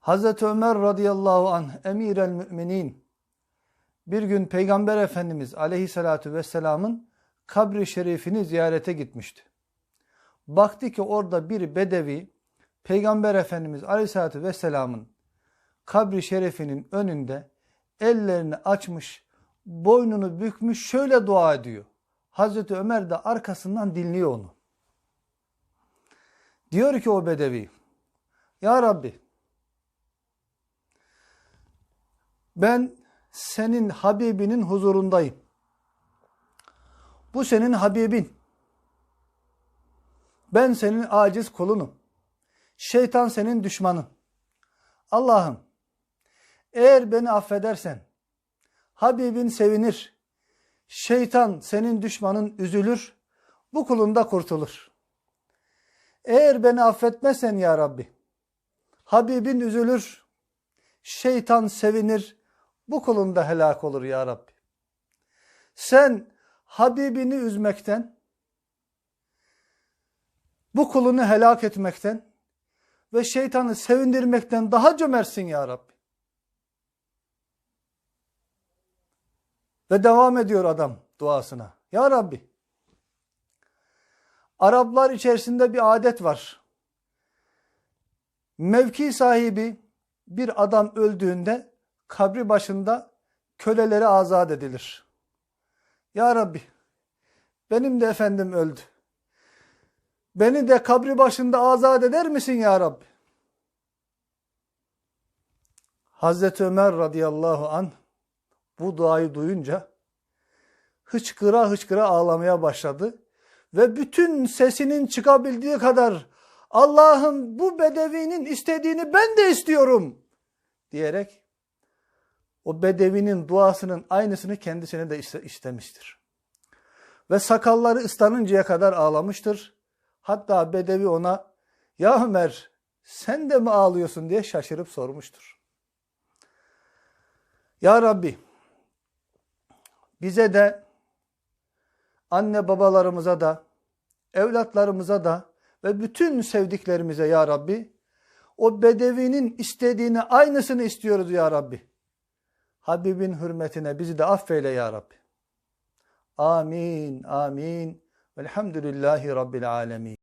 Hazreti Ömer radıyallahu anh emir el müminin bir gün Peygamber Efendimiz aleyhissalatu vesselamın kabri şerifini ziyarete gitmişti. Baktı ki orada bir bedevi Peygamber Efendimiz aleyhissalatu vesselamın kabri şerifinin önünde ellerini açmış, boynunu bükmüş şöyle dua ediyor. Hazreti Ömer de arkasından dinliyor onu. Diyor ki o bedevi, Ya Rabbi, ben senin Habibinin huzurundayım. Bu senin Habibin. Ben senin aciz kulunum. Şeytan senin düşmanın. Allah'ım eğer beni affedersen Habibin sevinir. Şeytan senin düşmanın üzülür. Bu kulun da kurtulur. Eğer beni affetmezsen ya Rabbi Habibin üzülür. Şeytan sevinir. Bu kulun da helak olur ya Rabbi. Sen Habibini üzmekten, bu kulunu helak etmekten ve şeytanı sevindirmekten daha cömertsin ya Rabbi. Ve devam ediyor adam duasına. Ya Rabbi, Araplar içerisinde bir adet var. Mevki sahibi bir adam öldüğünde kabri başında köleleri azat edilir. Ya Rabbi, benim de efendim öldü. Beni de kabri başında azat eder misin ya Rabbi? Hazreti Ömer radıyallahu an bu duayı duyunca hıçkıra hıçkıra ağlamaya başladı. Ve bütün sesinin çıkabildiği kadar Allah'ım bu bedevinin istediğini ben de istiyorum diyerek o bedevinin duasının aynısını kendisine de istemiştir. Ve sakalları ıslanıncaya kadar ağlamıştır. Hatta bedevi ona ya Ömer sen de mi ağlıyorsun diye şaşırıp sormuştur. Ya Rabbi bize de anne babalarımıza da evlatlarımıza da ve bütün sevdiklerimize ya Rabbi o bedevinin istediğini aynısını istiyoruz ya Rabbi. Habibin hürmetine bizi de affeyle ya Rabbi. Amin, amin. Velhamdülillahi Rabbil alemin.